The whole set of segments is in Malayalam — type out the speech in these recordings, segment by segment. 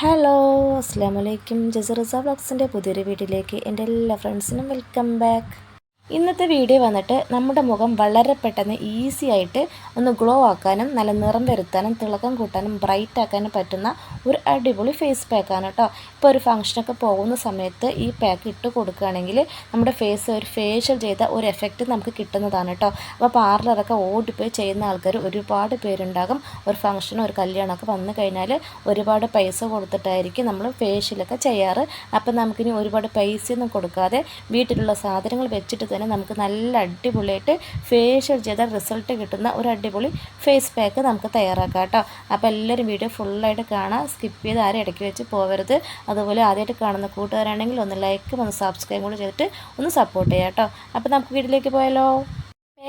ഹലോ അസ്സാം വലൈക്കും ജസറിസ വ്ളോഗ്സിന്റെ പുതിയൊരു വീട്ടിലേക്ക് എന്റെ എല്ലാ ഫ്രണ്ട്സിനും വെൽക്കം ബാക്ക് ഇന്നത്തെ വീഡിയോ വന്നിട്ട് നമ്മുടെ മുഖം വളരെ പെട്ടെന്ന് ഈസി ആയിട്ട് ഒന്ന് ഗ്ലോ ആക്കാനും നല്ല നിറം വരുത്താനും തിളക്കം കൂട്ടാനും ബ്രൈറ്റ് ആക്കാനും പറ്റുന്ന ഒരു അടിപൊളി ഫേസ് പാക്കാണ് കേട്ടോ ഇപ്പോൾ ഒരു ഫംഗ്ഷനൊക്കെ പോകുന്ന സമയത്ത് ഈ പാക്ക് ഇട്ട് കൊടുക്കുകയാണെങ്കിൽ നമ്മുടെ ഫേസ് ഒരു ഫേഷ്യൽ ചെയ്ത ഒരു എഫക്റ്റ് നമുക്ക് കിട്ടുന്നതാണ് കേട്ടോ അപ്പോൾ പാർലറൊക്കെ ഓടിപ്പോയി ചെയ്യുന്ന ആൾക്കാർ ഒരുപാട് പേരുണ്ടാകും. ഒരു ഫംഗ്ഷനോ ഒരു കല്യാണമൊക്കെ വന്നു കഴിഞ്ഞാൽ ഒരുപാട് പൈസ കൊടുത്തിട്ടായിരിക്കും നമ്മൾ ഫേഷ്യലൊക്കെ ചെയ്യാറ്. അപ്പം നമുക്കിനി ഒരുപാട് പൈസയൊന്നും കൊടുക്കാതെ വീട്ടിലുള്ള സാധനങ്ങൾ വെച്ചിട്ട് തന്നെ നമുക്ക് നല്ല അടിപൊളിയായിട്ട് ഫേഷ്യൽ ചെയ്ത റിസൾട്ട് കിട്ടുന്ന ഒരു അടിപൊളി ഫേസ് പാക്ക് നമുക്ക് തയ്യാറാക്കാം കേട്ടോ. അപ്പോൾ എല്ലാവരും വീഡിയോ ഫുള്ളായിട്ട് കാണാം. സ്കിപ്പ് ചെയ്ത് ആരും ഇടയ്ക്ക് വെച്ച് പോകരുത് അതുപോലെ ആദ്യമായിട്ട് കാണുന്ന കൂട്ടുകാരാണെങ്കിൽ ഒന്ന് ലൈക്കും ഒന്ന് സബ്സ്ക്രൈബും കൂടി ചെയ്തിട്ട് ഒന്ന് സപ്പോർട്ട് ചെയ്യാം കേട്ടോ. അപ്പോൾ നമുക്ക് വീട്ടിലേക്ക് പോയാലോ?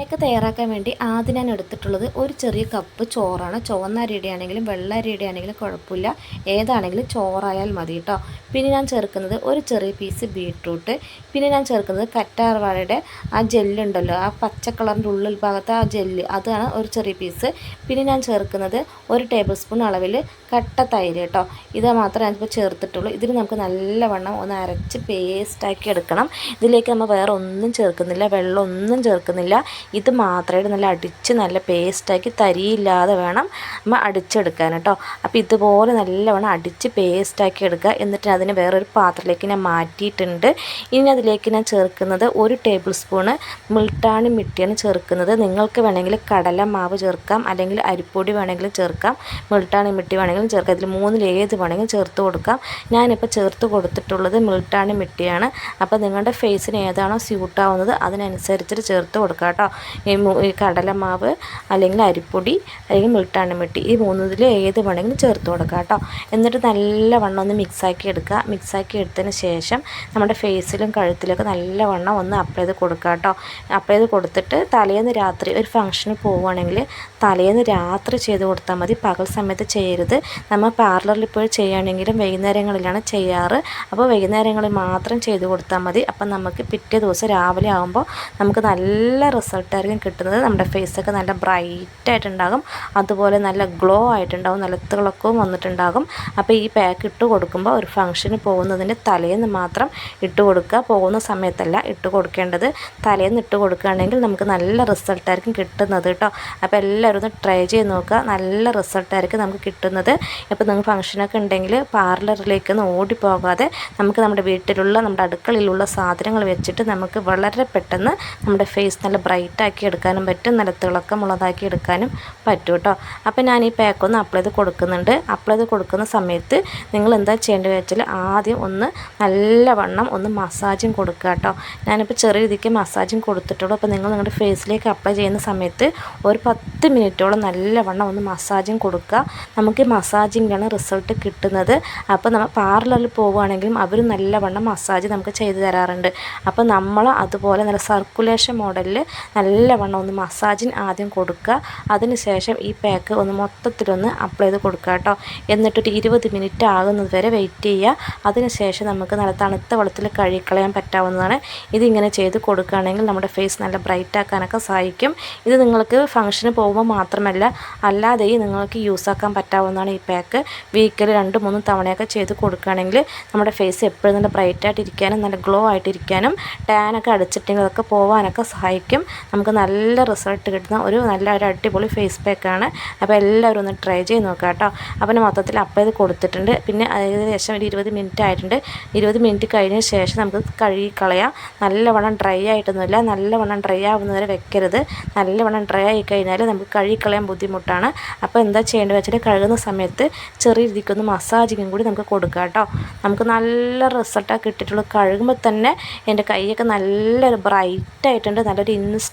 പേക്ക് തയ്യാറാക്കാൻ വേണ്ടി ആദ്യം ഞാൻ എടുത്തിട്ടുള്ളത് ഒരു ചെറിയ കപ്പ് ചോറാണ്. ചുവന്ന അരിയുടെ ആണെങ്കിലും വെള്ള അരിയുടെ ആണെങ്കിലും കുഴപ്പമില്ല. ഏതാണെങ്കിലും ചോറായാൽ മതി കേട്ടോ പിന്നെ ഞാൻ ചേർക്കുന്നത് ഒരു ചെറിയ പീസ് ബീട്രൂട്ട് പിന്നെ ഞാൻ ചേർക്കുന്നത് കറ്റാർവാഴയുടെ ആ ജെല്ലുണ്ടല്ലോ ആ പച്ച കളറിന്റെ ഉള്ളിൽ ഭാഗത്ത് ആ ജെല്ല് അതാണ് ഒരു ചെറിയ പീസ് പിന്നെ ഞാൻ ചേർക്കുന്നത് ഒരു ടേബിൾ സ്പൂൺ അളവിൽ കട്ട തൈര് കേട്ടോ ഇത് മാത്രമേ ഞാനിപ്പോൾ ചേർത്തിട്ടുള്ളൂ. ഇതിന് നമുക്ക് നല്ലവണ്ണം ഒന്ന് അരച്ച് പേസ്റ്റാക്കി എടുക്കണം. ഇതിലേക്ക് നമ്മൾ വേറെ ഒന്നും ചേർക്കുന്നില്ല വെള്ളം ഒന്നും ചേർക്കുന്നില്ല. ഇത് മാത്രമായിട്ട് നല്ല അടിച്ച് നല്ല പേസ്റ്റാക്കി തരിയില്ലാതെ വേണം നമ്മൾ അടിച്ചെടുക്കാൻ കേട്ടോ. അപ്പോൾ ഇതുപോലെ നല്ലവണ്ണം അടിച്ച് പേസ്റ്റാക്കി എടുക്കുക. എന്നിട്ട് അതിന് വേറൊരു പാത്രത്തിലേക്ക് ഞാൻ മാറ്റിയിട്ടുണ്ട്. ഇനി അതിലേക്ക് ഞാൻ ചേർക്കുന്നത് ഒരു ടേബിൾ സ്പൂണ് മിൾട്ടാണി മിട്ടിയാണ് ചേർക്കുന്നത്. നിങ്ങൾക്ക് വേണമെങ്കിൽ കടല മാവ് ചേർക്കാം. അല്ലെങ്കിൽ അരിപ്പൊടി വേണമെങ്കിൽ ചേർക്കാം. മിൾട്ടാണി മിട്ടി വേണമെങ്കിലും ചേർക്കാം. ഇതിൽ മൂന്നിൽ ഏത് വേണമെങ്കിലും ചേർത്ത് കൊടുക്കാം. ഞാനിപ്പോൾ ചേർത്ത് കൊടുത്തിട്ടുള്ളത് മിൾട്ടാണി മിട്ടിയാണ്. അപ്പോൾ നിങ്ങളുടെ ഫേസിന് ഏതാണോ സ്യൂട്ടാവുന്നത് അതിനനുസരിച്ചിട്ട് ചേർത്ത് കൊടുക്കാം കേട്ടോ. ഈ കടലമാവ് അല്ലെങ്കിൽ അരിപ്പൊടി അല്ലെങ്കിൽ മിൾട്ടാണി മിട്ടി. ഈ മൂന്നിൽ ഏത് വേണമെങ്കിലും ചേർത്ത് കൊടുക്കുക കേട്ടോ. എന്നിട്ട് നല്ല വണ്ണം ഒന്ന് മിക്സാക്കി എടുക്കുക. മിക്സാക്കി എടുത്തതിന് ശേഷം നമ്മുടെ ഫേസിലും കഴുത്തിലൊക്കെ നല്ല വണ്ണം ഒന്ന് അപ്ലൈ ചെയ്ത് കൊടുക്കുക കേട്ടോ. അപ്ലൈ ചെയ്ത് കൊടുത്തിട്ട് തലേന്ന് രാത്രി ഒരു ഫംഗ്ഷന് പോവുകയാണെങ്കിൽ തലേന്ന് രാത്രി ചെയ്ത് കൊടുത്താൽ മതി. പകൽ സമയത്ത് ചെയ്യരുത്. നമ്മൾ പാർലറിൽ പോയി ചെയ്യുകയാണെങ്കിലും വൈകുന്നേരങ്ങളിലാണ് ചെയ്യാറ്. അപ്പോൾ വൈകുന്നേരങ്ങളിൽ മാത്രം ചെയ്ത് കൊടുത്താൽ മതി. അപ്പം നമുക്ക് പിറ്റേ ദിവസം രാവിലെ ആകുമ്പോൾ നമുക്ക് നല്ല റിസൾട്ടായിരിക്കും കിട്ടുന്നത് നമ്മുടെ ഫേസൊക്കെ നല്ല ബ്രൈറ്റ് ആയിട്ടുണ്ടാകും അതുപോലെ നല്ല ഗ്ലോ ആയിട്ടുണ്ടാകും നല്ല തിളക്കവും വന്നിട്ടുണ്ടാകും. അപ്പോൾ ഈ പാക്ക് ഇട്ട് കൊടുക്കുമ്പോൾ ഒരു ഫംഗ്ഷന് പോകുന്നതിന്റെ തലേന്ന് മാത്രം ഇട്ട് കൊടുക്കുക. പോകുന്ന സമയത്തല്ല ഇട്ട് കൊടുക്കേണ്ടത്. തലേന്ന് ഇട്ട് കൊടുക്കുകയാണെങ്കിൽ നമുക്ക് നല്ല റിസൾട്ടായിരിക്കും കിട്ടുന്നത് കേട്ടോ. അപ്പോൾ എല്ലാവരും ഒന്ന് ട്രൈ ചെയ്ത് നോക്കുക. നല്ല റിസൾട്ടായിരിക്കും നമുക്ക് കിട്ടുന്നത്. ഇപ്പോൾ നിങ്ങൾ ഫംഗ്ഷനൊക്കെ ഉണ്ടെങ്കിൽ പാർലറിലേക്ക് ഒന്ന് ഓടിപ്പോകാതെ നമുക്ക് നമ്മുടെ വീട്ടിലുള്ള നമ്മുടെ അടുക്കളയിലുള്ള സാധനങ്ങൾ വെച്ചിട്ട് നമുക്ക് വളരെ പെട്ടെന്ന് നമ്മുടെ ഫേസ് നല്ല ബ്രൈറ്റ് ആക്കി എടുക്കാനും പറ്റും. നല്ല തിളക്കമുള്ളതാക്കി എടുക്കാനും പറ്റും കേട്ടോ അപ്പോൾ ഞാൻ ഈ പാക്കൊന്ന് അപ്ലൈ ചെയ്ത് കൊടുക്കുന്നുണ്ട്. അപ്ലൈ ചെയ്ത് കൊടുക്കുന്ന സമയത്ത് നിങ്ങൾ എന്താ ചെയ്യേണ്ടത് വെച്ചാൽ ആദ്യം ഒന്ന് നല്ലവണ്ണം ഒന്ന് മസാജും കൊടുക്കുക കേട്ടോ ഞാനിപ്പോൾ ചെറിയ രീതിക്ക് മസാജും കൊടുത്തിട്ടുള്ളൂ. അപ്പോൾ നിങ്ങൾ നിങ്ങളുടെ ഫേസിലേക്ക് അപ്ലൈ ചെയ്യുന്ന സമയത്ത് ഒരു പത്ത് മിനിറ്റോളം നല്ലവണ്ണം ഒന്ന് മസാജും കൊടുക്കുക. നമുക്ക് മസാജിങ്ങാണ് റിസൾട്ട് കിട്ടുന്നത്. അപ്പോൾ നമ്മൾ പാർലറിൽ പോവുകയാണെങ്കിലും അവർ നല്ലവണ്ണം മസാജ് നമുക്ക് ചെയ്തു തരാറുണ്ട്. അപ്പോൾ നമ്മൾ അതുപോലെ നല്ല സർക്കുലേഷൻ മോഡലിൽ നല്ലവണ്ണം ഒന്ന് മസാജിന് ആദ്യം കൊടുക്കുക. അതിനുശേഷം ഈ പാക്ക് ഒന്ന് മൊത്തത്തിലൊന്ന് അപ്ലൈ ചെയ്ത് കൊടുക്കുക കേട്ടോ. എന്നിട്ടൊരു ഇരുപത് മിനിറ്റ് ആകുന്നത് വരെ വെയിറ്റ് ചെയ്യുക. അതിനുശേഷം നമുക്ക് നല്ല തണുത്ത വെള്ളത്തിൽ കഴുകിക്കളയാൻ പറ്റാവുന്നതാണ്. ഇതിങ്ങനെ ചെയ്ത് കൊടുക്കുകയാണെങ്കിൽ നമ്മുടെ ഫേസ് നല്ല ബ്രൈറ്റ് ആക്കാനൊക്കെ സഹായിക്കും. ഇത് നിങ്ങൾക്ക് ഫംഗ്ഷന് പോകുമ്പോൾ മാത്രമല്ല അല്ലാതെയും നിങ്ങൾക്ക് യൂസ് ആക്കാൻ പറ്റാവുന്നതാണ് ഈ പാക്ക് വീക്കിൽ രണ്ട് മൂന്ന് തവണയൊക്കെ ചെയ്ത് കൊടുക്കുകയാണെങ്കിൽ നമ്മുടെ ഫേസ് എപ്പോഴും നല്ല ബ്രൈറ്റ് ആയിട്ടിരിക്കാനും നല്ല ഗ്ലോ ആയിട്ടിരിക്കാനും ടാനൊക്കെ അടിച്ചിട്ടെങ്കിൽ അതൊക്കെ പോകാനൊക്കെ സഹായിക്കും. നമുക്ക് നല്ല റിസൾട്ട് കിട്ടുന്ന ഒരു നല്ല ഒരു അടിപൊളി ഫേസ് പാക്കാണ് അപ്പോൾ എല്ലാവരും ഒന്ന് ട്രൈ ചെയ്ത് നോക്കുക കേട്ടോ. അപ്പം മൊത്തത്തിൽ അപ്പം ഇത് കൊടുത്തിട്ടുണ്ട്. പിന്നെ ഏകദേശം ഒരു ഇരുപത് മിനിറ്റ് ആയിട്ടുണ്ട്. ഇരുപത് മിനിറ്റ് കഴിഞ്ഞ ശേഷം നമുക്ക് കഴുകി കളയാം. നല്ലവണ്ണം ഡ്രൈ ആയിട്ടൊന്നുമില്ല. നല്ലവണ്ണം ഡ്രൈ ആവുന്നവരെ വെക്കരുത്. നല്ലവണ്ണം ഡ്രൈ ആയി കഴിഞ്ഞാൽ നമുക്ക് കഴുകി കളയാൻ ബുദ്ധിമുട്ടാണ്. അപ്പോൾ എന്താ ചെയ്യേണ്ടത് വെച്ചാൽ കഴുകുന്ന സമയത്ത് ചെറിയ രീതിക്കൊന്ന് മസാജിങ്ങും കൂടി നമുക്ക് കൊടുക്കാം കേട്ടോ. നമുക്ക് നല്ല റിസൾട്ടാണ് കിട്ടിയിട്ടുള്ളത് കഴുകുമ്പോൾ തന്നെ എന്റെ കൈയൊക്കെ നല്ലൊരു ബ്രൈറ്റ് ആയിട്ടുണ്ട്. നല്ലൊരു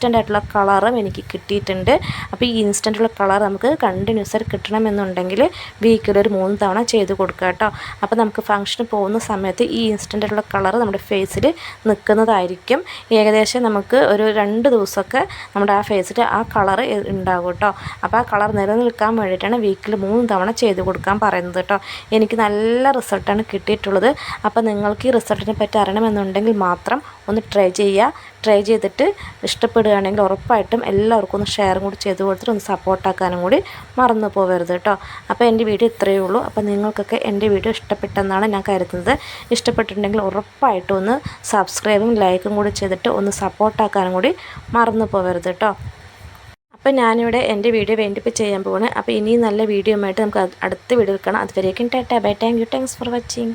ഇൻസ്റ്റന്റ് ആയിട്ടുള്ള കളറും എനിക്ക് കിട്ടിയിട്ടുണ്ട്. അപ്പോൾ ഈ ഇൻസ്റ്റന്റുള്ള കളർ നമുക്ക് കണ്ടിന്യൂസ് ആയിട്ട് കിട്ടണമെന്നുണ്ടെങ്കിൽ വീക്കിൽ ഒരു മൂന്ന് തവണ ചെയ്ത് കൊടുക്കുക കേട്ടോ. അപ്പോൾ നമുക്ക് ഫംഗ്ഷന് പോകുന്ന സമയത്ത് ഈ ഇൻസ്റ്റന്റ് ആയിട്ടുള്ള കളർ നമ്മുടെ ഫേസിൽ നിൽക്കുന്നതായിരിക്കും. ഏകദേശം നമുക്ക് ഒരു രണ്ട് ദിവസമൊക്കെ നമ്മുടെ ആ ഫേസിൽ ആ കളർ ഉണ്ടാകും കേട്ടോ. അപ്പോൾ ആ കളർ നിലനിൽക്കാൻ വേണ്ടിയിട്ടാണ് വീക്കിൽ മൂന്ന് തവണ ചെയ്ത് കൊടുക്കാൻ പറയുന്നത് കേട്ടോ. എനിക്ക് നല്ല റിസൾട്ടാണ് കിട്ടിയിട്ടുള്ളത്. അപ്പോൾ നിങ്ങൾക്ക് ഈ റിസൾട്ടിനെ പറ്റി അറിയണമെന്നുണ്ടെങ്കിൽ മാത്രം ഒന്ന് ട്രൈ ചെയ്യുക. ട്രൈ ചെയ്തിട്ട് ഇഷ്ടപ്പെടുകയാണെങ്കിൽ ഉറപ്പായിട്ടും എല്ലാവർക്കും ഒന്ന് ഷെയറും കൂടി ചെയ്ത് കൊടുത്തിട്ട് ഒന്ന് സപ്പോർട്ടാക്കാനും കൂടി മറന്നു പോകരുത് കേട്ടോ. അപ്പോൾ എന്റെ വീഡിയോ ഇത്രയേ ഉള്ളൂ. അപ്പോൾ നിങ്ങൾക്കൊക്കെ എന്റെ വീഡിയോ ഇഷ്ടപ്പെട്ടെന്നാണ് ഞാൻ കരുതുന്നത്. ഇഷ്ടപ്പെട്ടിട്ടുണ്ടെങ്കിൽ ഉറപ്പായിട്ടും ഒന്ന് സബ്സ്ക്രൈബും ലൈക്കും കൂടി ചെയ്തിട്ട് ഒന്ന് സപ്പോർട്ടാക്കാനും കൂടി മറന്നു പോകരുത് കേട്ടോ. അപ്പോൾ ഞാനിവിടെ എന്റെ വീഡിയോ വേണ്ടിപ്പോൾ ചെയ്യാൻ പോവാണ്. അപ്പോൾ ഇനിയും നല്ല വീഡിയോ ആയിട്ട് നമുക്ക് അടുത്ത വീഡിയോ എടുക്കണം അതുവരേക്കും Tata. Bye. Thank you. Thanks for watching.